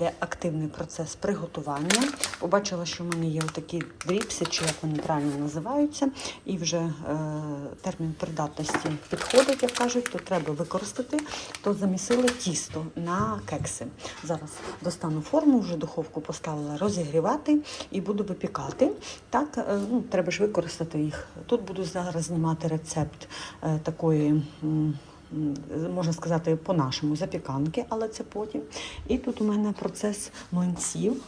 йде активний процес приготування. Побачила, що в мене є такі дріпси, чи як вони правильно називаються, і вже е, термін придатності підходить, як кажуть, то треба використати, то замісили тісто на кекси. Зараз достану форму, вже духовку поставила розігрівати і буду випікати. Так, е, ну, треба ж використати їх. Тут буду зараз знімати рецепт е, такої. Можна сказати, по-нашому запіканки, але це потім. І тут у мене процес млинців.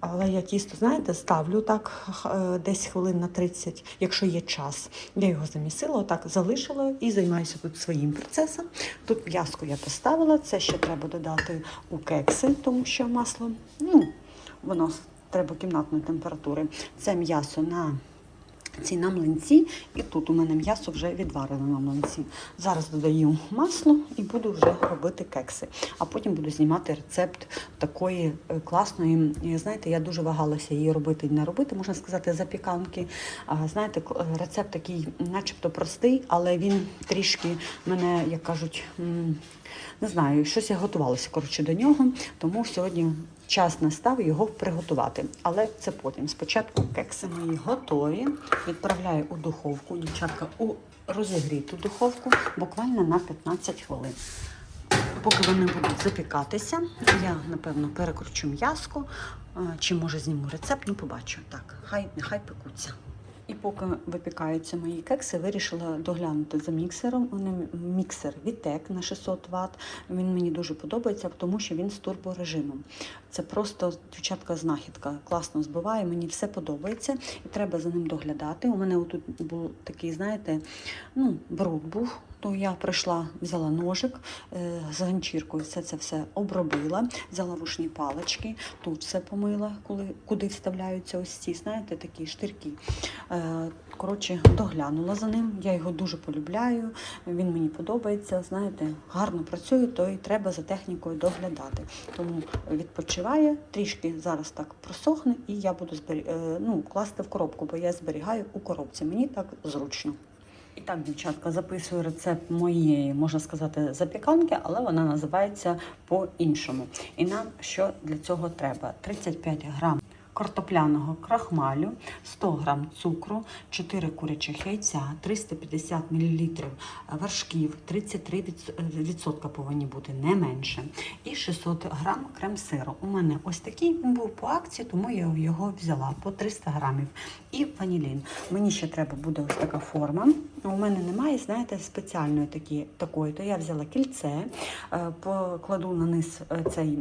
Але я тісто, знаєте, ставлю так е, десь хвилин на 30, якщо є час. Я його замісила, отак залишила і займаюся тут своїм процесом. Тут м'яско я поставила, це ще треба додати у кекси, тому що масло, ну, воно треба кімнатної температури. Це м'ясо на ці на млинці, і тут у мене м'ясо вже відварене на млинці. Зараз додаю масло і буду вже робити кекси. А потім буду знімати рецепт такої е, класної. Знаєте, я дуже вагалася її робити і не робити, можна сказати, запіканки. Знаєте, е, рецепт такий, начебто простий, але він трішки мене, як кажуть, не знаю, щось я готувалася коротше до нього, тому сьогодні час настав його приготувати. Але це потім. Спочатку кекси мої готові. Відправляю у духовку, дівчатка, у розігріту духовку буквально на 15 хвилин. Поки вони будуть запікатися, я напевно перекручу м'язко, е, чи може зніму рецепт, ну побачу. Так, хай нехай пекуться. І поки випікаються мої кекси, вирішила доглянути за міксером. Вони міксер Вітек на 600 Вт. Він мені дуже подобається, тому що він з турборежимом. Це просто дівчатка знахідка. Класно збиває, мені все подобається і треба за ним доглядати. У мене отут був такий, знаєте, ну, бруд був. То я прийшла, взяла ножик е, з ганчіркою, все це все обробила, взяла рушні палички, тут все помила, коли, куди вставляються ось ці, знаєте, такі штирки. Е, коротше, доглянула за ним. Я його дуже полюбляю, він мені подобається. Знаєте, гарно працює, то і треба за технікою доглядати. Тому відпочиває, трішки зараз так просохне, і я буду збері... е, ну, класти в коробку, бо я зберігаю у коробці. Мені так зручно. І так, дівчатка, записую рецепт моєї, можна сказати, запіканки, але вона називається по-іншому. І нам що для цього треба? 35 грам картопляного крахмалю, 100 грам цукру, 4 курячих яйця, 350 мл вершків, 33% повинні бути не менше, і 600 грам крем-сиру. У мене ось такий він був по акції, тому я його взяла по 300 грамів. І ванілін. Мені ще треба буде ось така форма. У мене немає, знаєте, спеціальної такі, такої, то я взяла кільце, е, покладу на низ е, цей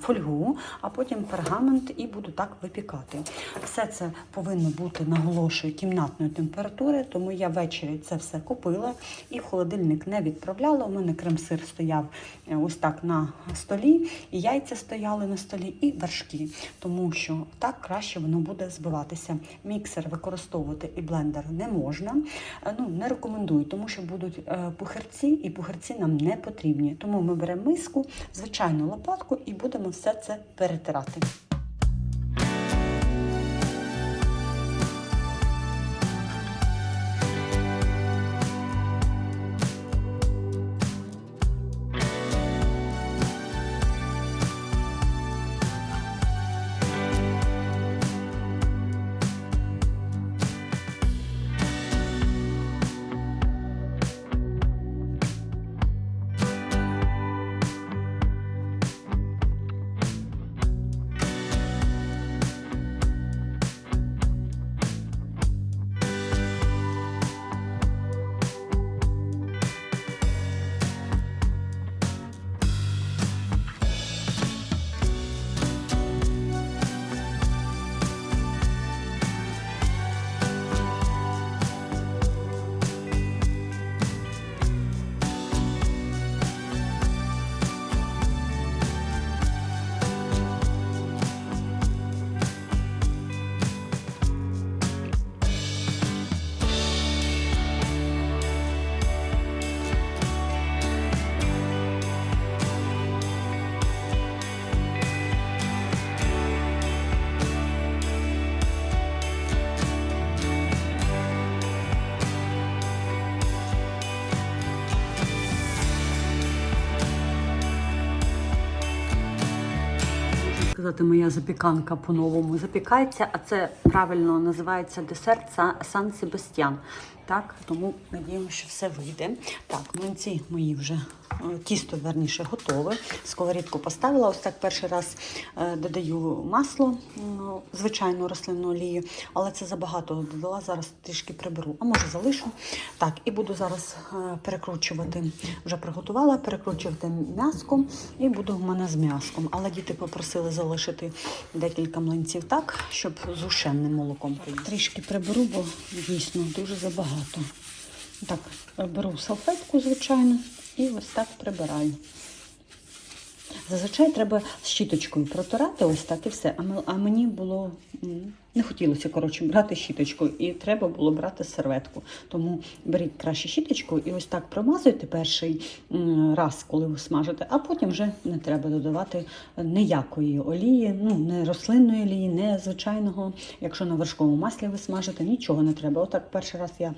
фольгу, а потім пергамент і буду так випікати. Все це повинно бути наголошую кімнатної температури, тому я ввечері це все купила і в холодильник не відправляла. У мене крем-сир стояв е, ось так на столі, і яйця стояли на столі, і вершки, тому що так краще воно буде збиватися. Міксер використовувати і блендер не можна. Е, Ну, не рекомендую, тому що будуть е, пухирці, і пухирці нам не потрібні. Тому ми беремо миску, звичайну лопатку і будемо все це перетирати. Сказати, моя запіканка по-новому запікається, а це правильно називається десерт Сан Себастьян. Так, тому надіємося, що все вийде. Так, млинці мої вже е, тісто верніше готове. Сковорідку поставила. Ось так перший раз е, додаю масло, ну, звичайну рослинну олію, але це забагато додала. Зараз трішки приберу, а може залишу. Так, і буду зараз е, перекручувати. Вже приготувала, перекручувати м'яско і буду в мене з м'яском. Але діти попросили залишити декілька млинців так, щоб з ушенним молоком. Трішки приберу, бо дійсно дуже забагато. Так, беру салфетку, звичайно, і ось так прибираю. Зазвичай треба щіточкою протирати, ось так і все. А мені було не хотілося коротше брати щіточку, і треба було брати серветку. Тому беріть краще щіточку і ось так промазуйте перший раз, коли ви смажите, а потім вже не треба додавати ніякої олії, ну не рослинної олії, не звичайного. Якщо на вершковому маслі ви смажите, нічого не треба. Отак перший раз я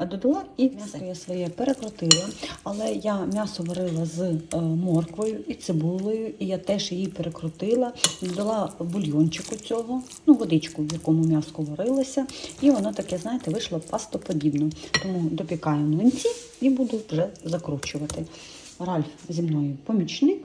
додала і м'ясо я своє перекрутила. Але я м'ясо варила з е, морквою і цибулею, і я теж її перекрутила, додала бульйончику цього, ну водичку, якому м'ясо варилося, і воно таке, знаєте, вийшло пастоподібно. Тому допікаю млинці і буду вже закручувати. Ральф зі мною помічник.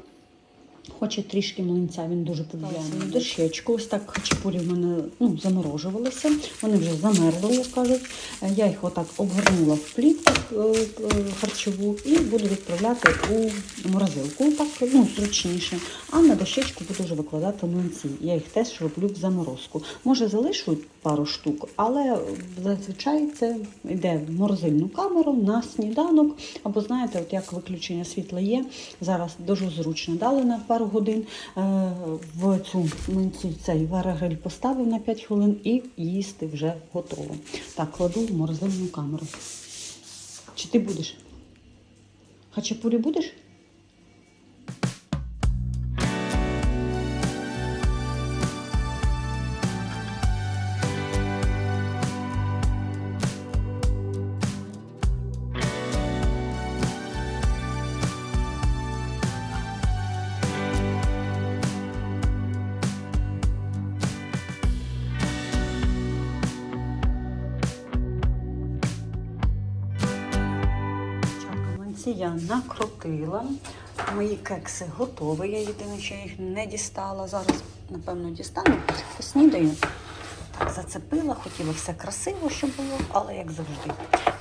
Хоче трішки млинця, він дуже полюбляє дощечку. Ось так хачапурі в мене ну, заморожувалися. Вони вже замерзли, як кажуть. Е, Я їх отак обгорнула в плівку е, е, харчову і буду відправляти у морозилку. Так ну, зручніше. А на дощечку буду вже викладати млинці. Я їх теж роблю в заморозку. Може залишу пару штук, але зазвичай це йде в морозильну камеру на сніданок. Або знаєте, от як виключення світла є. Зараз дуже зручно дали на пару годин е, в цю млинці цей варогриль поставив на 5 хвилин і їсти вже готово. Так, кладу в морозильну камеру. Чи ти будеш? Хачапурі будеш? Дівчатка, я накрутила. Мої кекси готові. Я єдине, що їх не дістала. Зараз, напевно, дістану. Поснідаю. Так, зацепила, хотіла все красиво, щоб було, але як завжди.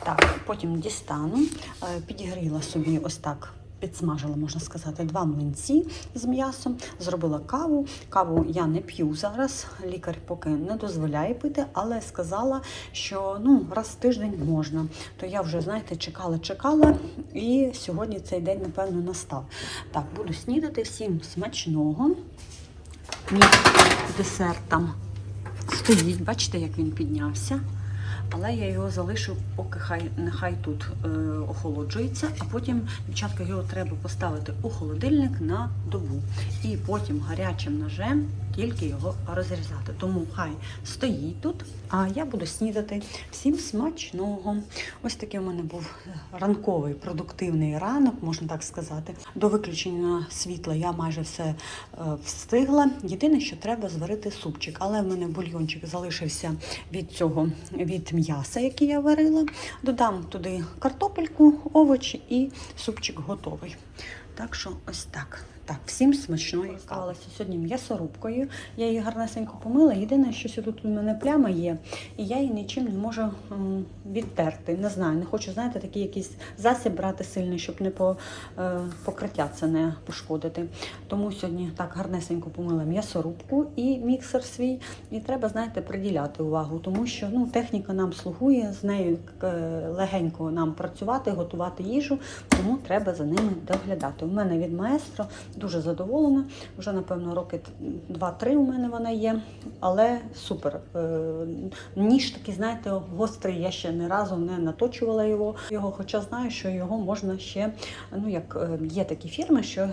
Так, потім дістану, Е, підігріла собі ось так. Підсмажила, можна сказати, два млинці з м'ясом, зробила каву. Каву я не п'ю зараз. Лікар поки не дозволяє пити, але сказала, що ну раз в тиждень можна. То я вже, знаєте, чекала, чекала, і сьогодні цей день, напевно, настав. Так, буду снідати всім смачного. Мій десерт там стоїть. Бачите, як він піднявся. Але я його залишу, поки хай нехай тут е, охолоджується, а потім, дівчатка, його треба поставити у холодильник на добу. І потім гарячим ножем тільки його розрізати. Тому хай стоїть тут, а я буду снідати. Всім смачного. Ось такий у мене був ранковий продуктивний ранок, можна так сказати. До виключення світла я майже все е, встигла. Єдине, що треба зварити супчик, але в мене бульйончик залишився від цього від м'яса, який я варила. Додам туди картопельку, овочі і супчик готовий. Так що ось так. Так, всім смачної кави. сьогодні м'ясорубкою. Я її гарнесенько помила. Єдине, що тут у мене пляма є, і я її нічим не можу відтерти. Не знаю, не хочу, знаєте, такий якийсь засіб брати сильний, щоб не по е, покриття це не пошкодити. Тому сьогодні так гарнесенько помила м'ясорубку і міксер свій. І треба, знаєте, приділяти увагу, тому що ну, техніка нам слугує, з нею е, легенько нам працювати, готувати їжу, тому треба за ними доглядати. У мене від маестро дуже задоволена. Вже, напевно, роки 2-3 у мене вона є, але супер. Е, Ніж такий, знаєте, гострий, я ще ні разу не наточувала його, його, хоча знаю, що його можна ще, ну як е, є такі фірми, що е,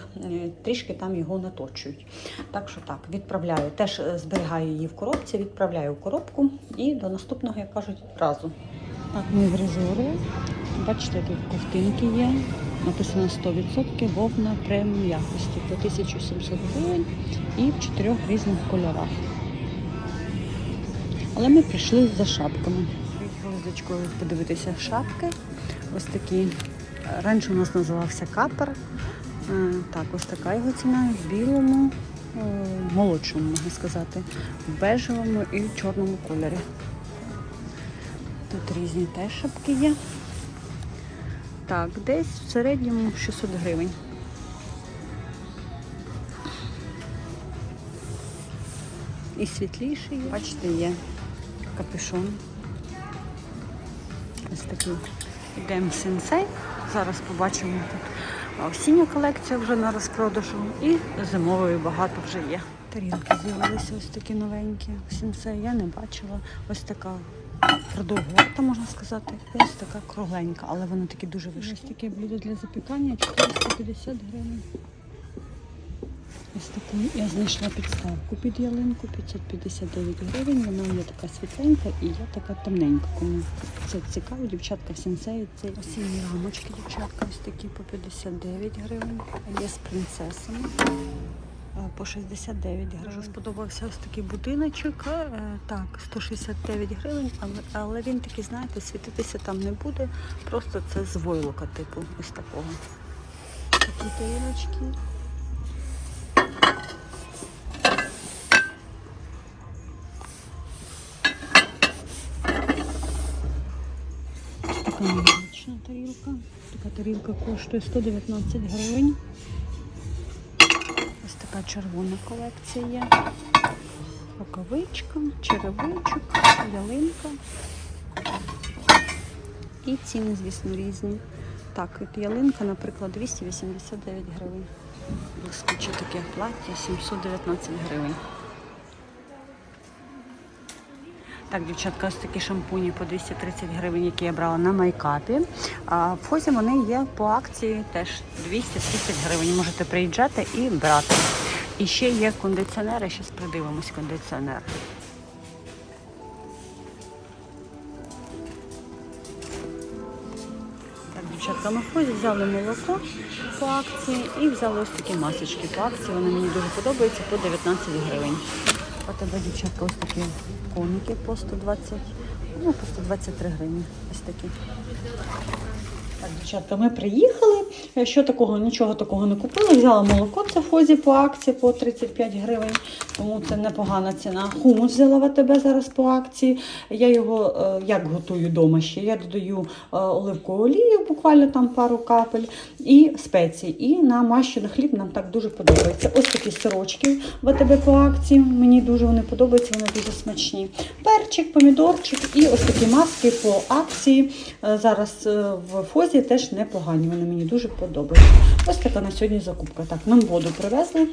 трішки там його наточують. Так що так, відправляю. Теж зберігаю її в коробці, відправляю в коробку і до наступного, як кажуть, разу. Так, ми в резорі. Бачите, тут ковтинки є. Написано 100% вовна преміум якості по 1700 гривень і в чотирьох різних кольорах. Але ми прийшли за шапками. Приїхали подивитися шапки. Ось такі. Раніше у нас називався капер. Е, Так, ось така його ціна в білому, е, молодшому, можна сказати, в бежевому і в чорному кольорі. Тут різні теж шапки є. Так, десь в середньому 600 гривень. І світліший, бачите, є капюшон. Ось такий йдемо сенсей. Зараз побачимо тут осіння колекція вже на розпродажу і зимової багато вже є. Тарілки з'явилися ось такі новенькі. Сенсей я не бачила. Ось така продовгорта, можна сказати. Ось така кругленька, але вони такі дуже вишні. Ось таке блюдо для запікання 450 гривень. Ось таку я знайшла підставку під ялинку 559 гривень. Вона є така світленька і є така темненька. Кому це цікаво, дівчатка сенсеї. Це осінні рамочки, дівчатка, ось такі по 59 гривень. А є з принцесами. Е, По 69 гривень. Дуже сподобався ось такий будиночок. е, Так, 169 гривень, але, він такий, знаєте, світитися там не буде. Просто це з войлока, типу, ось такого. Такі тарілочки. Така невеличка тарілка. Така тарілка коштує 119 гривень. Така червона колекція є. Рукавичка, черевичок, ялинка. І ціни, звісно, різні. Так, ялинка, наприклад, 289 гривень. Блискуче таке плаття 719 гривень. Так, дівчатка, ось такі шампуні по 230 гривень, які я брала на майкапі. В Фозі вони є по акції теж 230 гривень. Можете приїжджати і брати. І ще є кондиціонери, зараз придивимось кондиціонер. Так, дівчатка, ми в Фозі взяли молоко по акції і взяли ось такі масочки по акції. Вони мені дуже подобаються по 19 гривень. А тебе, дівчатка, ось такі коники по 120, ну, по 123 гривні. Ось такі. Так, дівчатка, ми приїхали. Що такого, нічого такого не купили. Взяла молоко, це в фозі по акції по 35 гривень, тому це непогана ціна. Хумус взяла в АТБ зараз по акції. Я його е, як готую вдома ще. Я додаю е, оливкову олію, буквально там пару капель, і спеції. І на мащений хліб нам так дуже подобається. Ось такі сирочки в АТБ по акції. Мені дуже вони подобаються, вони дуже смачні. Перчик, помідорчик і ось такі маски по акції. Е, Зараз в фозі теж непогані. Вони мені дуже подобаються. Ось така на сьогодні закупка. Так, нам воду привезли.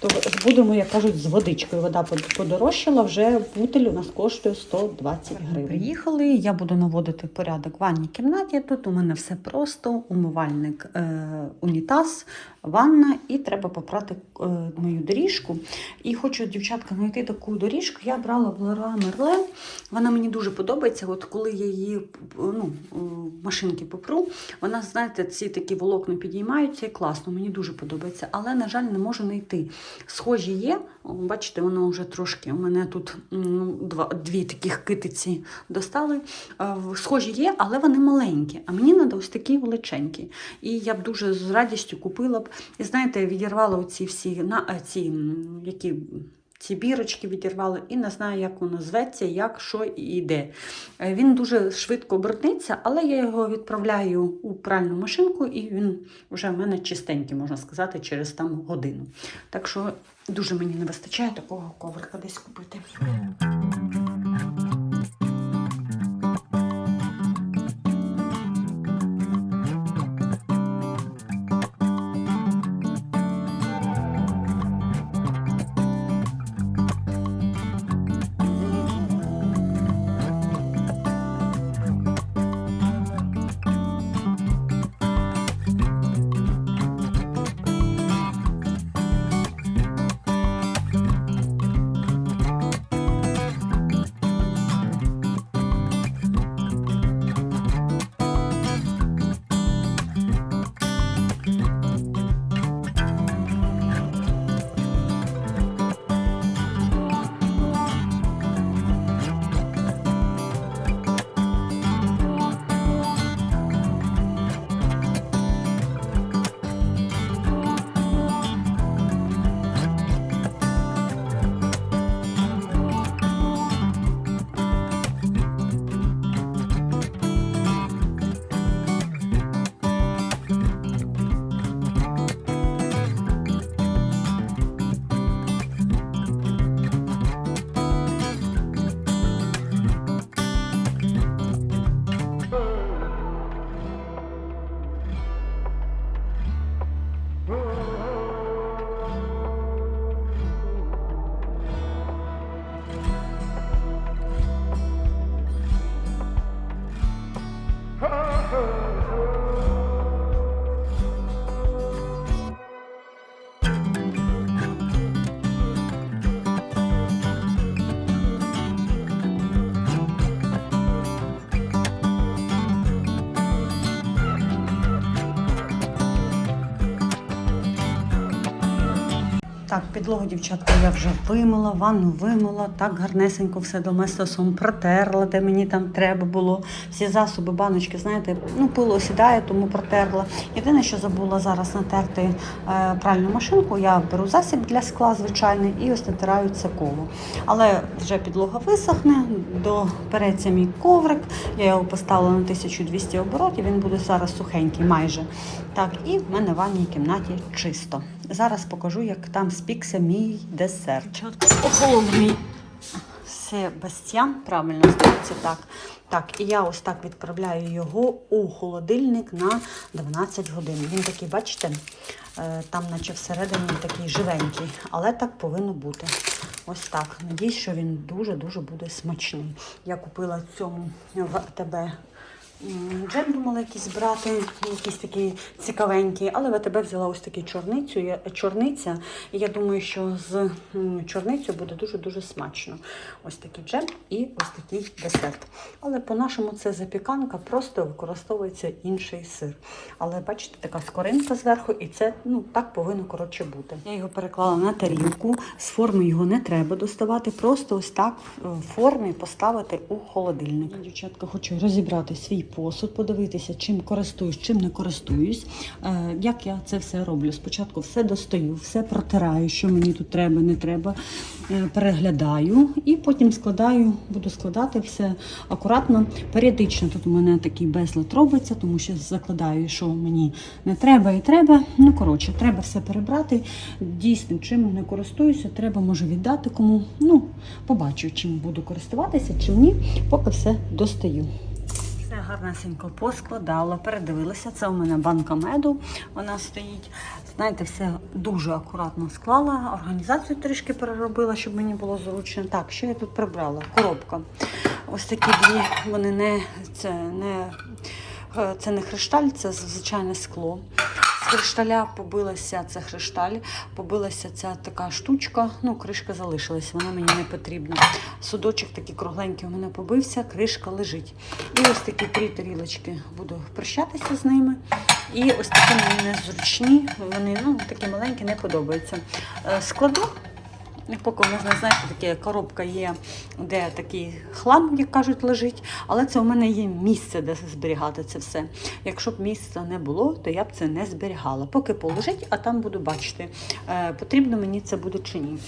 То будемо, як кажуть, з водичкою. Вода подорожчала, вже бутиль у нас коштує 120 гривень. Приїхали, я буду наводити порядок в ванній кімнаті. Тут у мене все просто: умивальник, е, унітаз, ванна, і треба попрати е, мою доріжку. І хочу, дівчатка, знайти таку доріжку. Я брала в Leroy Merlin. Вона мені дуже подобається. От коли я її ну, машинки попру, вона, знаєте, ці такі волокна підіймаються і класно, мені дуже подобається. Але, на жаль, не можу знайти. Схожі є. Бачите, воно вже трошки. У мене тут ну, два, дві таких китиці достали. Е, Схожі є, але вони маленькі. А мені треба ось такі величенькі. І я б дуже з радістю купила б. І знаєте, відірвала оці всі на е, ці, які. Ці бірочки відірвали і не знаю, як воно зветься, як, що і де. Е, Він дуже швидко брудниться, але я його відправляю у пральну машинку, і він вже в мене чистенький, можна сказати, через там годину. Так що дуже мені не вистачає такого коврика десь купити. Підлогу, дівчатка, я вже вимила, ванну вимила, так гарнесенько все доместосом протерла, де мені там треба було. Всі засоби, баночки, знаєте, ну пило сідає, тому протерла. Єдине, що забула зараз натерти е, пральну машинку, я беру засіб для скла звичайний і ось натираю це коло. Але вже підлога висохне, допереться мій коврик. Я його поставила на 1200 оборотів, він буде зараз сухенький майже. Так, і в мене в ванній кімнаті чисто. Зараз покажу, як там спікся мій десерт. Охолов мій Себастьян, правильно здається так. Так, і я ось так відправляю його у холодильник на 12 годин. Він такий, бачите, е, там наче всередині такий живенький, але так повинно бути. Ось так. Надіюсь, що він дуже-дуже буде смачний. Я купила цьому в АТБ М, Джем думала якийсь брати, якийсь такий цікавенький, але в АТБ взяла ось такий чорницю, чорниця. І я думаю, що з чорницею буде дуже-дуже смачно. Ось такий джем і ось такий десерт. Але по-нашому це запіканка, просто використовується інший сир. Але бачите, така скоринка зверху, і це ну, так повинно коротше бути. Я його переклала на тарілку, з форми його не треба доставати, просто ось так в формі поставити у холодильник. Дівчатка, хочу розібрати свій посуд, подивитися, чим користуюсь, чим не користуюсь. Е, як я це все роблю? Спочатку все достаю, все протираю, що мені тут треба, не треба. е, Переглядаю і потім складаю, буду складати все акуратно. Періодично тут у мене такий безлад робиться, тому що закладаю, що мені не треба і треба. Ну, коротше, треба все перебрати. Дійсно, чим не користуюся, треба може віддати кому. Ну, побачу, чим буду користуватися, чим ні, поки все достаю. Гарнесенько поскладала, передивилася. Це у мене банка меду. Вона стоїть. Знаєте, все дуже акуратно склала. Організацію трішки переробила, щоб мені було зручно. Так, що я тут прибрала? Коробка. Ось такі дві. Вони не це не, е, це не хрешталь, це звичайне скло. З кришталя побилася це хришталь, побилася ця така штучка. Ну, кришка залишилась, вона мені не потрібна. Судочок такий кругленький у мене побився, кришка лежить. І ось такі три тарілочки буду прощатися з ними. І ось такі мені незручні, вони ну, такі маленькі, не подобаються. Е, Складу. Поки можна, знаєте, таке коробка є, де такий хлам, як кажуть, лежить, але це у мене є місце, де зберігати це все. Якщо б місця не було, то я б це не зберігала. Поки полежить, а там буду бачити, е, потрібно мені це буде чи ні.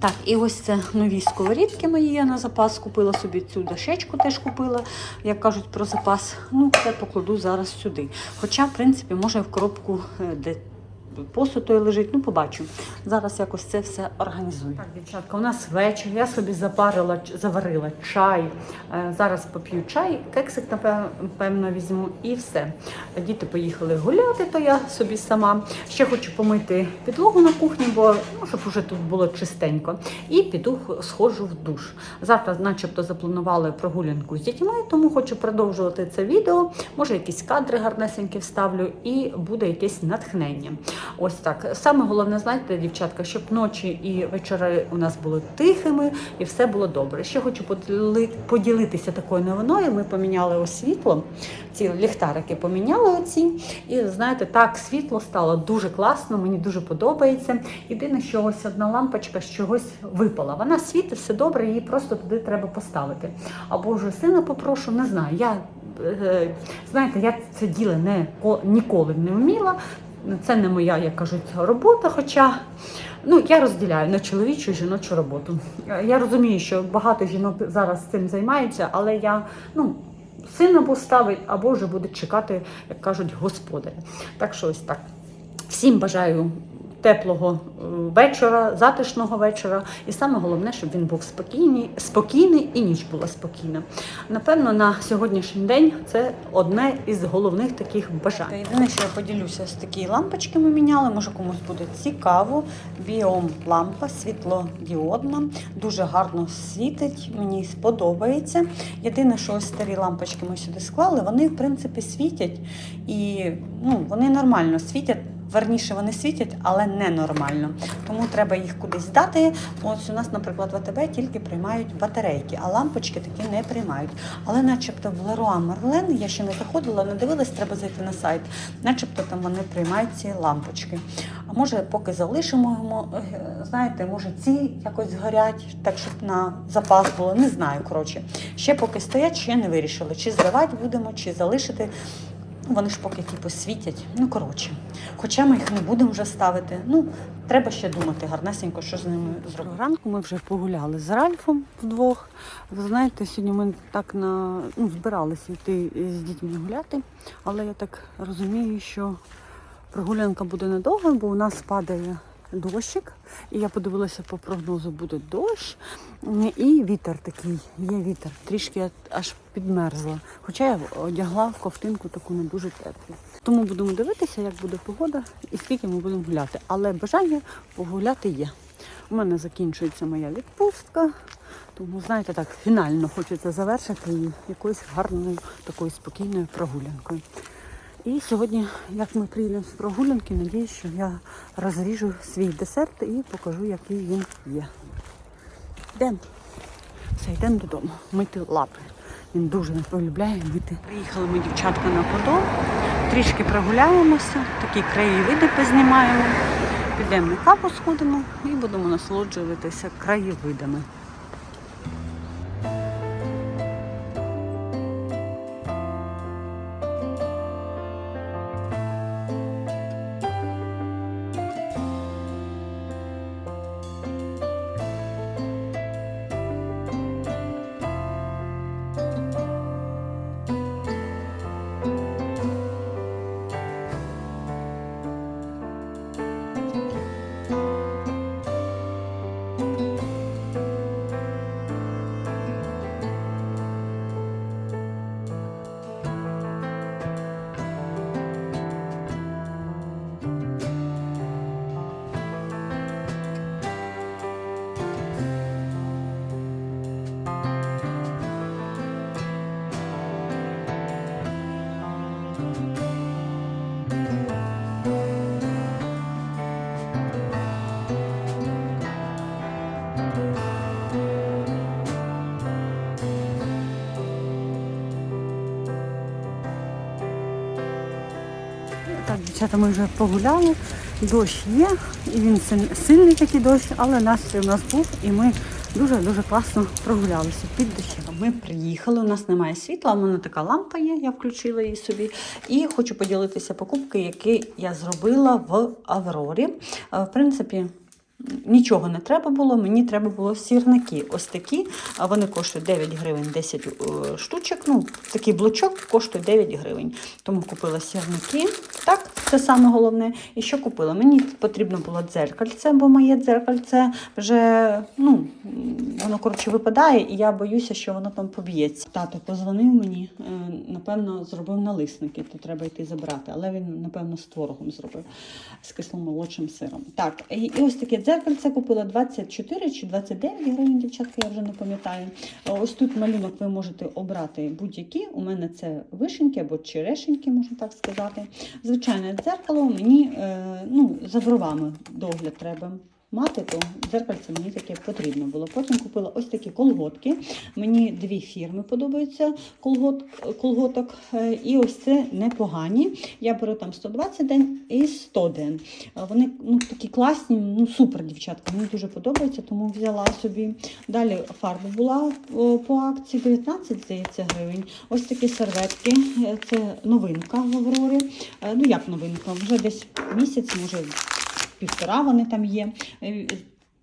Так, і ось це нові сковорідки мої. Я на запас купила собі цю дощечку, теж купила, як кажуть про запас. Ну, це покладу зараз сюди. Хоча, в принципі, може в коробку, е, де посуд той лежить, ну побачу. Зараз якось це все організую. Так, дівчатка, у нас вечір. Я собі запарила, заварила чай. Е, Зараз поп'ю чай, кексик, напев- напевно, візьму і все. Діти поїхали гуляти, то я собі сама. Ще хочу помити підлогу на кухні, бо ну, щоб уже тут було чистенько. І піду сходжу в душ. Завтра, начебто, запланували прогулянку з дітьми, тому хочу продовжувати це відео. Може, якісь кадри гарнесенькі вставлю, і буде якесь натхнення. Ось так. Саме головне, знаєте, дівчатка, щоб ночі і вечори у нас були тихими і все було добре. Ще хочу поділитися такою новиною. Ми поміняли освітло, ці ліхтарики поміняли оці. І знаєте, так світло стало дуже класно, мені дуже подобається. Єдине, що ось одна лампочка з чогось випала. Вона світить, все добре, її просто туди треба поставити. Або вже сина попрошу, не знаю. Я е, знаєте, я це діло не ко- ніколи не вміла. Це не моя, як кажуть, робота. Хоча ну, я розділяю на чоловічу і жіночу роботу. Я розумію, що багато жінок зараз цим займаються, але я ну, син або ставить, або вже буде чекати, як кажуть, господаря. Так що ось так. Всім бажаю теплого е, вечора, затишного вечора. І саме головне, щоб він був спокійний, спокійний і ніч була спокійна. Напевно, на сьогоднішній день це одне із головних таких бажань. Єдине, що я поділюся з такі лампочки ми міняли, може комусь буде цікаво. Біом лампа світлодіодна, дуже гарно світить, мені сподобається. Єдине, що ось старі лампочки ми сюди склали, вони в принципі світять і ну, вони нормально світять. Верніше вони світять, але ненормально. Тому треба їх кудись здати. Ось у нас, наприклад, в АТБ тільки приймають батарейки, а лампочки такі не приймають. Але начебто в Леруа Мерлен, я ще не заходила, не дивилась, треба зайти на сайт. Начебто там вони приймають ці лампочки. А може, поки залишимо, е, знаєте, може ці якось згорять, так щоб на запас було. Не знаю. Коротше, ще поки стоять, ще не вирішили, чи зливати будемо, чи залишити. Вони ж поки типу світять. Ну коротше, хоча ми їх не будемо вже ставити. Ну, треба ще думати гарнесенько, що з ними зробити. Ранку ми вже погуляли з Ральфом вдвох. Ви знаєте, сьогодні ми так на ну, збиралися йти з дітьми гуляти, але я так розумію, що прогулянка буде недовго, бо у нас падає дощик. І я подивилася по прогнозу, буде дощ. І вітер такий, є вітер. Трішки я аж підмерзла. Хоча я одягла ковтинку таку не дуже теплу. Тому будемо дивитися, як буде погода і скільки ми будемо гуляти. Але бажання погуляти є. У мене закінчується моя відпустка. Тому, знаєте, так, фінально хочеться завершити її якоюсь гарною, такою спокійною прогулянкою. І сьогодні, як ми приїдемо з прогулянки, надіюсь, що я розріжу свій десерт і покажу, який він є. Йдемо. Все, йдемо додому. Мити лапи. Він дуже не полюбляє мити. Приїхали ми, дівчатка, на подол. Трішки прогуляємося, такі краєвиди познімаємо. Підемо на каву сходимо і будемо насолоджуватися краєвидами. Дівчата, ми вже погуляли. Дощ є, і він сильний такий дощ, але настрій у нас був, і ми дуже-дуже класно прогулялися під дощем. Ми приїхали, у нас немає світла, у мене така лампа є, я включила її собі. І хочу поділитися покупки, які я зробила в Аврорі. Е, В принципі, Нічого не треба було, мені треба було сірники. Ось такі. а Вони коштують 9 гривень 10 е, штучок. Ну, такий блочок коштує 9 гривень. Тому купила сірники. Так, це саме головне. І що купила? Мені потрібно було дзеркальце, бо моє дзеркальце вже ну, воно коротше випадає, і я боюся, що воно там поб'ється. Тато позвонив мені, е, напевно, зробив налисники, то треба йти забрати. Але він, напевно, з творогом зробив з кисломолодшим сиром. Так, і, і ось таке дзеркальце купила 24 чи 29 гривень, дівчатки, я вже не пам'ятаю. Е, Ось тут малюнок ви можете обрати будь-які. У мене це вишеньки або черешеньки, можна так сказати. Звичайне дзеркало мені е, ну, за бровами догляд треба. Мати, то дзеркальце мені таке потрібно було. Потім купила ось такі колготки. Мені дві фірми подобаються колгот, колготок. Е, І ось це непогані. Я беру там 120 день і 100 день. Е, Вони ну, такі класні, ну супер, дівчатка. Мені дуже подобається, тому взяла собі. Далі фарба була по акції 19, здається, гривень. Ось такі серветки. Е, Це новинка в Аврорі. Ну як новинка? Вже десь місяць, може півтора вони там є. Е,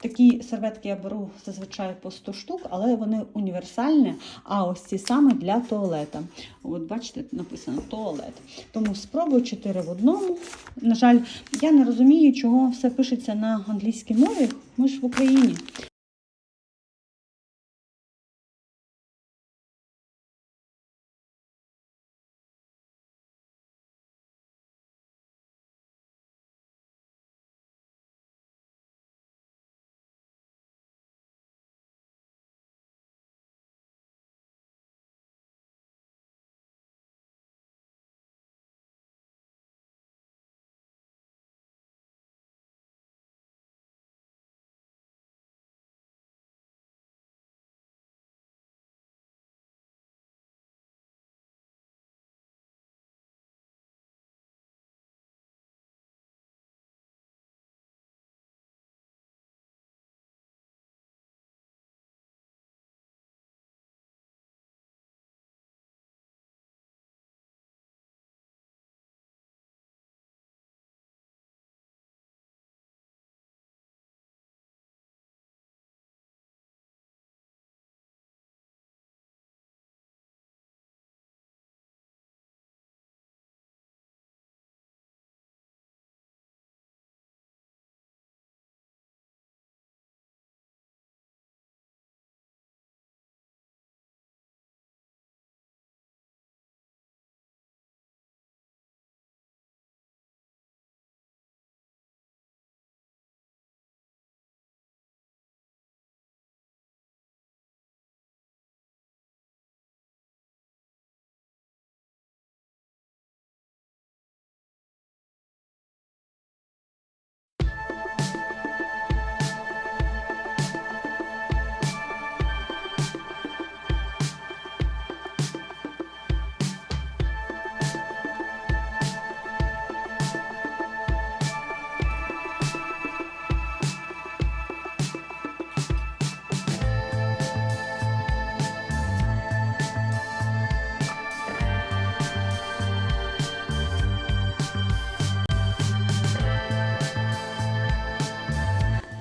Такі серветки я беру зазвичай по 100 штук, але вони універсальні, а ось ці саме для туалета. От бачите, написано туалет. Тому спробую 4 в одному. На жаль, я не розумію, чого все пишеться на англійській мові. Ми ж в Україні.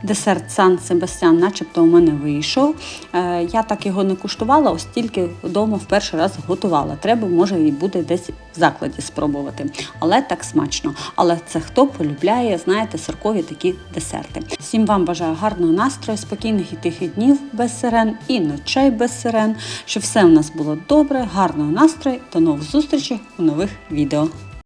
Десерт Сан Себастьян, начебто, у мене вийшов. Е, Я так його не куштувала, ось вдома в перший раз готувала. Треба, може, і буде десь в закладі спробувати. Але так смачно. Але це хто полюбляє, знаєте, сиркові такі десерти. Всім вам бажаю гарного настрою, спокійних і тихих днів без сирен і ночей без сирен, щоб все в нас було добре, гарного настрою. До нових зустрічей у нових відео.